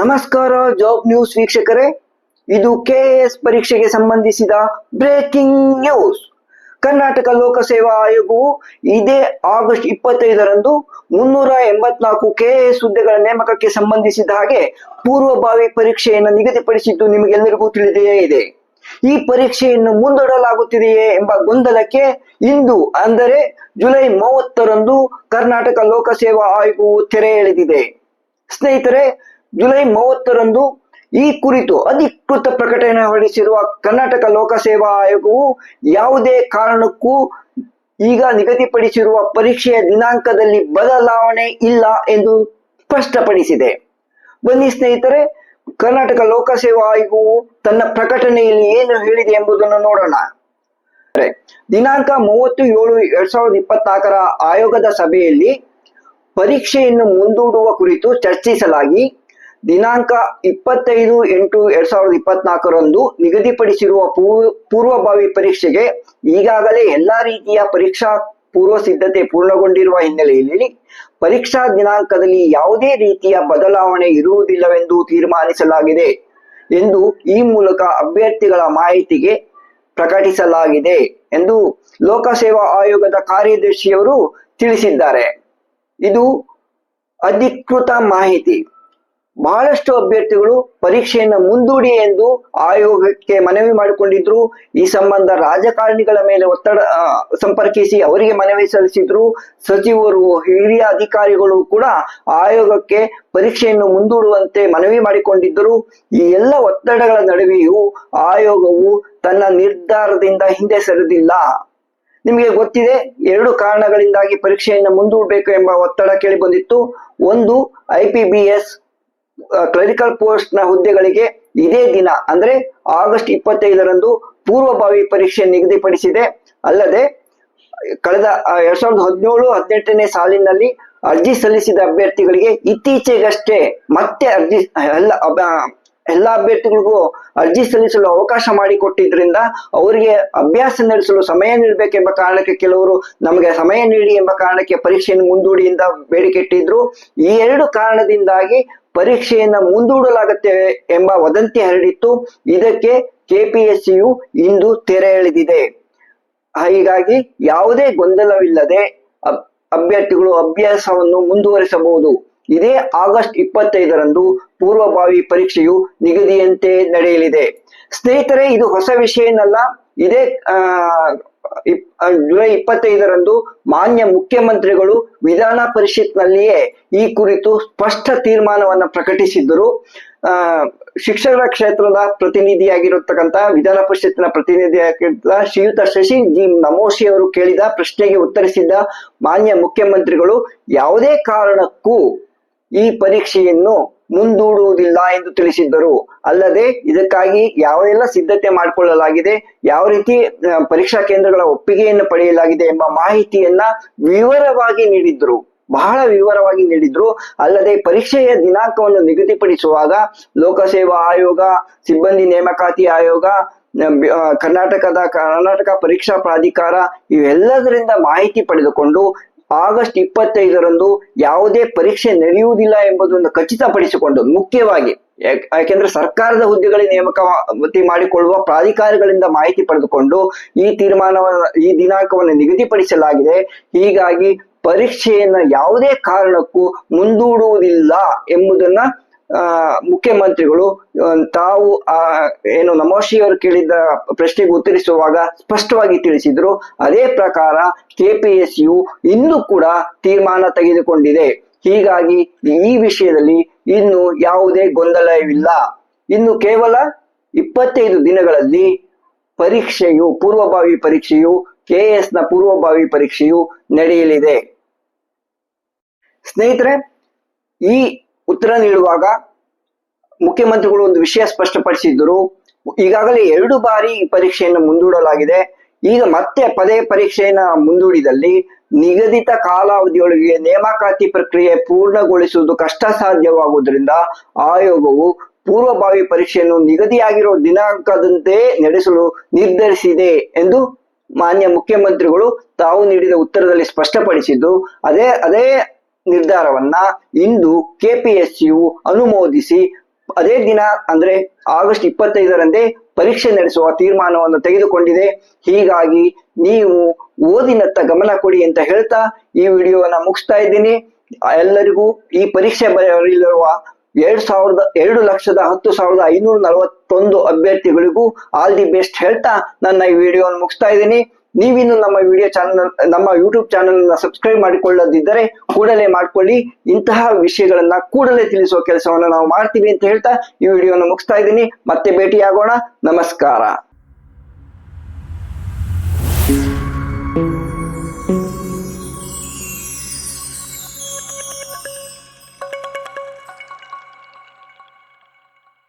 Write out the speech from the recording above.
ನಮಸ್ಕಾರ job news ವೀಕ್ಷಕರೇ. ಇದು ಕೆಎಎಸ್ ಪರೀಕ್ಷೆಗೆ ಸಂಬಂಧಿಸಿದ ಬ್ರೇಕಿಂಗ್ ನ್ಯೂಸ್ ಕರ್ನಾಟಕ ಲೋಕಸೇವಾ ಆಯೋಗವು ಇದೇ ಆಗಸ್ಟ್ ಇಪ್ಪತ್ತೈದರಂದು ಮುನ್ನೂರ ಎಂಬತ್ನಾಲ್ಕು ಕೆಎಎಸ್ ಹುದ್ದೆಗಳ ನೇಮಕಕ್ಕೆ ಸಂಬಂಧಿಸಿದ ಹಾಗೆ ಪೂರ್ವಭಾವಿ ಪರೀಕ್ಷೆಯನ್ನು ನಿಗದಿಪಡಿಸಿದ್ದು ನಿಮಗೆಲ್ಲರಿಗೂ ತಿಳಿದೇ ಇದೆ. ಈ ಪರೀಕ್ಷೆಯನ್ನು ಮುಂದೂಡಲಾಗುತ್ತಿದೆಯೇ ಎಂಬ ಗೊಂದಲಕ್ಕೆ ಇಂದು, ಅಂದರೆ ಜುಲೈ ಮೂವತ್ತರಂದು ಕರ್ನಾಟಕ ಲೋಕಸೇವಾ ಆಯೋಗವು ತೆರೆ ಎಳೆದಿದೆ. ಸ್ನೇಹಿತರೆ ಜುಲೈ ಮೂವತ್ತರಂದು ಈ ಕುರಿತು ಅಧಿಕೃತ ಪ್ರಕಟಣೆ ಹೊರಡಿಸಿರುವ ಕರ್ನಾಟಕ ಲೋಕಸೇವಾ ಆಯೋಗವು ಯಾವುದೇ ಕಾರಣಕ್ಕೂ ಈಗ ನಿಗದಿಪಡಿಸಿರುವ ಪರೀಕ್ಷೆಯ ದಿನಾಂಕದಲ್ಲಿ ಬದಲಾವಣೆ ಇಲ್ಲ ಎಂದು ಸ್ಪಷ್ಟಪಡಿಸಿದೆ ಬನ್ನಿ ಸ್ನೇಹಿತರೆ, ಕರ್ನಾಟಕ ಲೋಕಸೇವಾ ಆಯೋಗವು ತನ್ನ ಪ್ರಕಟಣೆಯಲ್ಲಿ ಏನು ಹೇಳಿದೆ ಎಂಬುದನ್ನು ನೋಡೋಣ. ದಿನಾಂಕ ಮೂವತ್ತು ಏಳು ಎರಡ್ ಸಾವಿರದ ಇಪ್ಪತ್ನಾಲ್ಕರ ಆಯೋಗದ ಸಭೆಯಲ್ಲಿ ಪರೀಕ್ಷೆಯನ್ನು ಮುಂದೂಡುವ ಕುರಿತು ಚರ್ಚಿಸಲಾಗಿ ದಿನಾಂಕ ಇಪ್ಪತ್ತೈದು ಎಂಟು ಎರಡ್ ಸಾವಿರದ ಇಪ್ಪತ್ನಾಲ್ಕರಂದು ನಿಗದಿಪಡಿಸಿರುವ ಪೂರ್ವಭಾವಿ ಪರೀಕ್ಷೆಗೆ ಈಗಾಗಲೇ ಎಲ್ಲಾ ರೀತಿಯ ಪರೀಕ್ಷಾ ಪೂರ್ವ ಸಿದ್ಧತೆ ಪೂರ್ಣಗೊಂಡಿರುವ ಹಿನ್ನೆಲೆಯಲ್ಲಿ ಪರೀಕ್ಷಾ ದಿನಾಂಕದಲ್ಲಿ ಯಾವುದೇ ರೀತಿಯ ಬದಲಾವಣೆ ಇರುವುದಿಲ್ಲವೆಂದು ತೀರ್ಮಾನಿಸಲಾಗಿದೆ ಎಂದು ಈ ಮೂಲಕ ಅಭ್ಯರ್ಥಿಗಳ ಮಾಹಿತಿಗೆ ಪ್ರಕಟಿಸಲಾಗಿದೆ ಎಂದು ಲೋಕಸೇವಾ ಆಯೋಗದ ಕಾರ್ಯದರ್ಶಿಯವರು ತಿಳಿಸಿದ್ದಾರೆ. ಇದು ಅಧಿಕೃತ ಮಾಹಿತಿ. ಬಹಳಷ್ಟು ಅಭ್ಯರ್ಥಿಗಳು ಪರೀಕ್ಷೆಯನ್ನು ಮುಂದೂಡಿ ಎಂದು ಆಯೋಗಕ್ಕೆ ಮನವಿ ಮಾಡಿಕೊಂಡಿದ್ರು. ಈ ಸಂಬಂಧ ರಾಜಕಾರಣಿಗಳ ಮೇಲೆ ಒತ್ತಡ ಸಂಪರ್ಕಿಸಿ ಅವರಿಗೆ ಮನವಿ ಸಲ್ಲಿಸಿದ್ರು. ಸಚಿವರು, ಹಿರಿಯ ಅಧಿಕಾರಿಗಳು ಕೂಡ ಆಯೋಗಕ್ಕೆ ಪರೀಕ್ಷೆಯನ್ನು ಮುಂದೂಡುವಂತೆ ಮನವಿ ಮಾಡಿಕೊಂಡಿದ್ದರು. ಈ ಎಲ್ಲ ಒತ್ತಡಗಳ ನಡುವೆಯೂ ಆಯೋಗವು ತನ್ನ ನಿರ್ಧಾರದಿಂದ ಹಿಂದೆ ಸರಿದಿಲ್ಲ. ನಿಮಗೆ ಗೊತ್ತಿದೆ, ಎರಡು ಕಾರಣಗಳಿಂದಾಗಿ ಪರೀಕ್ಷೆಯನ್ನು ಮುಂದೂಡಬೇಕು ಎಂಬ ಒತ್ತಡ ಕೇಳಿ ಬಂದಿತ್ತು. ಒಂದು, ಐ ಕ್ಲರಿಕಲ್ ಪೋಸ್ಟ್ನ ಹುದ್ದೆಗಳಿಗೆ ಇದೇ ದಿನ, ಅಂದ್ರೆ ಆಗಸ್ಟ್ ಇಪ್ಪತ್ತೈದರಂದು ಪೂರ್ವಭಾವಿ ಪರೀಕ್ಷೆ ನಿಗದಿಪಡಿಸಿದೆ. ಅಲ್ಲದೆ ಕಳೆದ ಎರಡ್ ಸಾವಿರದ ಹದಿನೇಳು, ಹದಿನೆಂಟನೇ ಸಾಲಿನಲ್ಲಿ ಅರ್ಜಿ ಸಲ್ಲಿಸಿದ ಅಭ್ಯರ್ಥಿಗಳಿಗೆ ಇತ್ತೀಚೆಗಷ್ಟೇ ಮತ್ತೆ ಅರ್ಜಿ, ಎಲ್ಲ ಎಲ್ಲ ಅಭ್ಯರ್ಥಿಗಳಿಗೂ ಅರ್ಜಿ ಸಲ್ಲಿಸಲು ಅವಕಾಶ ಮಾಡಿಕೊಟ್ಟಿದ್ರಿಂದ ಅವರಿಗೆ ಅಭ್ಯಾಸ ನಡೆಸಲು ಸಮಯ ನೀಡಬೇಕೆಂಬ ಕಾರಣಕ್ಕೆ ಕೆಲವರು ನಮಗೆ ಸಮಯ ನೀಡಿ ಎಂಬ ಕಾರಣಕ್ಕೆ ಪರೀಕ್ಷೆಯನ್ನು ಮುಂದೂಡಿಯಿಂದ ಬೇಡಿಕೆ ಇಟ್ಟಿದ್ರು. ಈ ಎರಡು ಕಾರಣದಿಂದಾಗಿ ಪರೀಕ್ಷೆಯನ್ನ ಮುಂದೂಡಲಾಗುತ್ತೆ ಎಂಬ ವದಂತಿ ಹರಡಿತ್ತು. ಇದಕ್ಕೆ ಕೆಪಿಎಸ್ಸಿಯು ಇಂದು ತೆರೆ ಎಳೆದಿದೆ. ಹೀಗಾಗಿ ಯಾವುದೇ ಗೊಂದಲವಿಲ್ಲದೆ ಅಭ್ಯರ್ಥಿಗಳು ಅಭ್ಯಾಸವನ್ನು ಮುಂದುವರಿಸಬಹುದು. ಇದೇ ಆಗಸ್ಟ್ ಇಪ್ಪತ್ತೈದರಂದು ಪೂರ್ವಭಾವಿ ಪರೀಕ್ಷೆಯು ನಿಗದಿಯಂತೆ ನಡೆಯಲಿದೆ. ಸ್ನೇಹಿತರೆ, ಇದು ಹೊಸ ವಿಷಯ ಏನಲ್ಲ ಇದೇ ಆ, ಜುಲೈ ಇಪ್ಪತ್ತೈದರಂದು ಮಾನ್ಯ ಮುಖ್ಯಮಂತ್ರಿಗಳು ವಿಧಾನ ಪರಿಷತ್ನಲ್ಲಿಯೇ ಈ ಕುರಿತು ಸ್ಪಷ್ಟ ತೀರ್ಮಾನವನ್ನು ಪ್ರಕಟಿಸಿದ್ದರು. ಆ ಶಿಕ್ಷಕರ ಕ್ಷೇತ್ರದ ಪ್ರತಿನಿಧಿಯಾಗಿರತಕ್ಕಂಥ ವಿಧಾನ ಪರಿಷತ್ತಿನ ಪ್ರತಿನಿಧಿಯಾಗಿರ್ತ ಶ್ರೀಯುತ ಶಶಿ ಜಿ ನಮೋಶಿ ಅವರು ಕೇಳಿದ ಪ್ರಶ್ನೆಗೆ ಉತ್ತರಿಸಿದ್ದ ಮಾನ್ಯ ಮುಖ್ಯಮಂತ್ರಿಗಳು ಯಾವುದೇ ಕಾರಣಕ್ಕೂ ಈ ಪರೀಕ್ಷೆಯನ್ನು ಮುಂದೂಡುವುದಿಲ್ಲ ಎಂದು ತಿಳಿಸಿದ್ದರು. ಅಲ್ಲದೆ ಇದಕ್ಕಾಗಿ ಯಾವೆಲ್ಲ ಸಿದ್ಧತೆ ಮಾಡಿಕೊಳ್ಳಲಾಗಿದೆ, ಯಾವ ರೀತಿ ಪರೀಕ್ಷಾ ಕೇಂದ್ರಗಳ ಒಪ್ಪಿಗೆಯನ್ನು ಪಡೆಯಲಾಗಿದೆ ಎಂಬ ಮಾಹಿತಿಯನ್ನ ವಿವರವಾಗಿ ನೀಡಿದ್ರು. ಬಹಳ ವಿವರವಾಗಿ ನೀಡಿದ್ರು. ಅಲ್ಲದೆ ಪರೀಕ್ಷೆಯ ದಿನಾಂಕವನ್ನು ನಿಗದಿಪಡಿಸುವಾಗ ಲೋಕಸೇವಾ ಆಯೋಗ, ಸಿಬ್ಬಂದಿ ನೇಮಕಾತಿ ಆಯೋಗ ಕರ್ನಾಟಕದ, ಕರ್ನಾಟಕ ಪರೀಕ್ಷಾ ಪ್ರಾಧಿಕಾರ ಇವೆಲ್ಲದರಿಂದ ಮಾಹಿತಿ ಪಡೆದುಕೊಂಡು ಆಗಸ್ಟ್ ಇಪ್ಪತ್ತೈದರಂದು ಯಾವುದೇ ಪರೀಕ್ಷೆ ನಡೆಯುವುದಿಲ್ಲ ಎಂಬುದನ್ನು ಖಚಿತಪಡಿಸಿಕೊಂಡು ಮುಖ್ಯವಾಗಿ, ಯಾಕ್- ಯಾಕೆಂದ್ರೆ ಸರ್ಕಾರದ ಹುದ್ದೆಗಳ ನೇಮಕಾತಿ ಮಾಡಿಕೊಳ್ಳುವ ಪ್ರಾಧಿಕಾರಗಳಿಂದ ಮಾಹಿತಿ ಪಡೆದುಕೊಂಡು ಈ ತೀರ್ಮಾನವನ್ನು, ಈ ದಿನಾಂಕವನ್ನು ನಿಗದಿಪಡಿಸಲಾಗಿದೆ. ಹೀಗಾಗಿ ಪರೀಕ್ಷೆಯನ್ನ ಯಾವುದೇ ಕಾರಣಕ್ಕೂ ಮುಂದೂಡುವುದಿಲ್ಲ ಎಂಬುದನ್ನ ಮುಖ್ಯಮಂತ್ರಿಗಳು ತಾವು, ಆ, ಏನು ನಮೋಶಿ ಅವರು ಕೇಳಿದ್ದ ಪ್ರಶ್ನೆಗೆ ಉತ್ತರಿಸುವಾಗ ಸ್ಪಷ್ಟವಾಗಿ ತಿಳಿಸಿದ್ರು, ಅದೇ ಪ್ರಕಾರ ಕೆಪಿಎಸ್ಯು ಇಂದು ಕೂಡ ತೀರ್ಮಾನ ತೆಗೆದುಕೊಂಡಿದೆ. ಹೀಗಾಗಿ ಈ ವಿಷಯದಲ್ಲಿ ಇನ್ನು ಯಾವುದೇ ಗೊಂದಲವಿಲ್ಲ. ಇನ್ನು ಕೇವಲ ಇಪ್ಪತ್ತೈದು ದಿನಗಳಲ್ಲಿ ಪರೀಕ್ಷೆಯು, ಪೂರ್ವಭಾವಿ ಪರೀಕ್ಷೆಯು ಕೆಎಸ್ನ ಪೂರ್ವಭಾವಿ ಪರೀಕ್ಷೆಯು ನಡೆಯಲಿದೆ. ಸ್ನೇಹಿತರೆ, ಈ ಉತ್ತರ ನೀಡುವಾಗ ಮುಖ್ಯಮಂತ್ರಿಗಳು ಒಂದು ವಿಷಯ ಸ್ಪಷ್ಟಪಡಿಸಿದ್ದರು. ಈಗಾಗಲೇ ಎರಡು ಬಾರಿ ಈ ಪರೀಕ್ಷೆಯನ್ನು ಮುಂದೂಡಲಾಗಿದೆ. ಈಗ ಮತ್ತೆ ಪದೇ ಪರೀಕ್ಷೆಯನ್ನ ಮುಂದೂಡಿದಲ್ಲಿ ನಿಗದಿತ ಕಾಲಾವಧಿಯೊಳಗೆ ನೇಮಕಾತಿ ಪ್ರಕ್ರಿಯೆ ಪೂರ್ಣಗೊಳಿಸುವುದು ಕಷ್ಟ ಸಾಧ್ಯವಾಗುವುದರಿಂದ ಆಯೋಗವು ಪೂರ್ವಭಾವಿ ಪರೀಕ್ಷೆಯನ್ನು ನಿಗದಿಯಾಗಿರುವ ದಿನಾಂಕದಂತೆ ನಡೆಸಲು ನಿರ್ಧರಿಸಿದೆ ಎಂದು ಮಾನ್ಯ ಮುಖ್ಯಮಂತ್ರಿಗಳು ತಾವು ನೀಡಿದ ಉತ್ತರದಲ್ಲಿ ಸ್ಪಷ್ಟಪಡಿಸಿದ್ದು. ಅದೇ ಅದೇ ನಿರ್ಧಾರವನ್ನ ಇಂದು ಕೆಪಿಎಸ್ಸಿಯು ಅನುಮೋದಿಸಿ ಅದೇ ದಿನ ಅಂದ್ರೆ ಆಗಸ್ಟ್ ಇಪ್ಪತ್ತೈದರಂದೇ ಪರೀಕ್ಷೆ ನಡೆಸುವ ತೀರ್ಮಾನವನ್ನು ತೆಗೆದುಕೊಂಡಿದೆ. ಹೀಗಾಗಿ ನೀವು ಓದಿನತ್ತ ಗಮನ ಕೊಡಿ ಅಂತ ಹೇಳ್ತಾ ಈ ವಿಡಿಯೋವನ್ನ ಮುಗಿಸ್ತಾ ಇದ್ದೀನಿ. ಎಲ್ಲರಿಗೂ ಈ ಪರೀಕ್ಷೆ ಬರೆಯಲಿರುವ ಎರಡ್ ಸಾವಿರದ ಎರಡು ಲಕ್ಷದ ಹತ್ತು ಸಾವಿರದ ಐನೂರ ನಲವತ್ತೊಂದು ಅಭ್ಯರ್ಥಿಗಳಿಗೂ ಆಲ್ ದಿ ಬೆಸ್ಟ್ ಹೇಳ್ತಾ ನನ್ನ ಈ ವಿಡಿಯೋವನ್ನು ಮುಗಿಸ್ತಾ ಇದ್ದೀನಿ. ನೀವಿನ್ನು ನಮ್ಮ ವಿಡಿಯೋ ಚಾನಲ್ ನಮ್ಮ ಯೂಟ್ಯೂಬ್ ಚಾನಲ್ ಅನ್ನ ಸಬ್ಸ್ಕ್ರೈಬ್ ಮಾಡಿಕೊಳ್ಳದಿದ್ದರೆ ಕೂಡಲೇ ಮಾಡ್ಕೊಳ್ಳಿ. ಇಂತಹ ವಿಷಯಗಳನ್ನ ಕೂಡಲೇ ತಿಳಿಸುವ ಕೆಲಸವನ್ನು ನಾವು ಮಾಡ್ತೀವಿ ಅಂತ ಹೇಳ್ತಾ ಈ ವಿಡಿಯೋನ ಮುಗಿಸ್ತಾ ಇದ್ದೀನಿ. ಮತ್ತೆ ಭೇಟಿಯಾಗೋಣ. ನಮಸ್ಕಾರ.